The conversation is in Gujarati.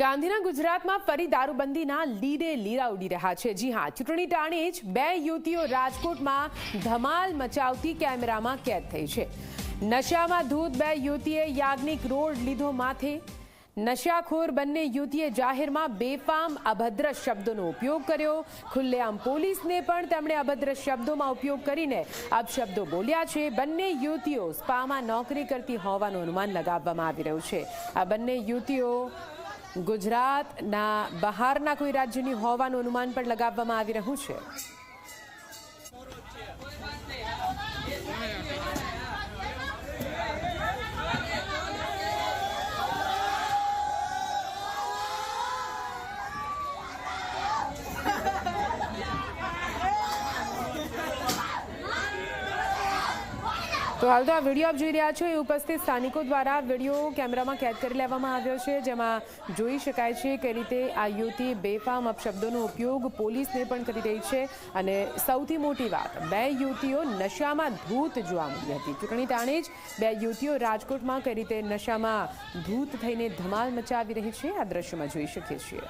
ગાંધીના ગુજરાતમાં ફરી દારૂબંધીના લીડે લીરા ઉડી રહ્યા છે. જી હા, ચૂંટણી ટાણે જ બે યુવતીઓ રાજકોટમાં ધમાલ મચાવતી કેમેરામાં કેદ થઈ છે. નશામાં ધૂત બે યુવતીએ યાજ્ઞિક રોડ લીધો માથે. નશાખોર બંને યુવતીએ જાહેરમાં બેફામ અભદ્ર શબ્દોનો ઉપયોગ કર્યો. ખુલ્લેઆમ પોલીસને પણ તેમણે અભદ્ર શબ્દોમાં ઉપયોગ કરીને અપશબ્દો બોલ્યા છે. બંને યુવતીઓ સ્પામાં નોકરી કરતી હોવાનું અનુમાન લગાવવામાં આવી રહ્યું છે. આ બંને યુવતીઓ ગુજરાતના બહારના કોઈ રાજ્યની હોવાનું અનુમાન પણ લગાવવામાં આવી રહ્યું છે. તો હાલ તો આ વીડિયો આપ જોઈ રહ્યા છો. એ ઉપસ્થિત સ્થાનિકો દ્વારા વીડિયો કેમેરામાં કેદ કરી લેવામાં આવ્યો છે, જેમાં જોઈ શકાય છે કે રીતે આ યુવતી બેફામ અપશબ્દોનો ઉપયોગ પોલીસને પણ કરી રહી છે. અને સૌથી મોટી વાત, બે યુવતીઓ નશામાં ધૂત જોવા મળી હતી. ચૂંટણી તાણે જ બે યુવતીઓ રાજકોટમાં કઈ રીતે નશામાં ધૂત થઈને ધમાલ મચાવી રહી છે, આ દ્રશ્યમાં જોઈ શકીએ છીએ.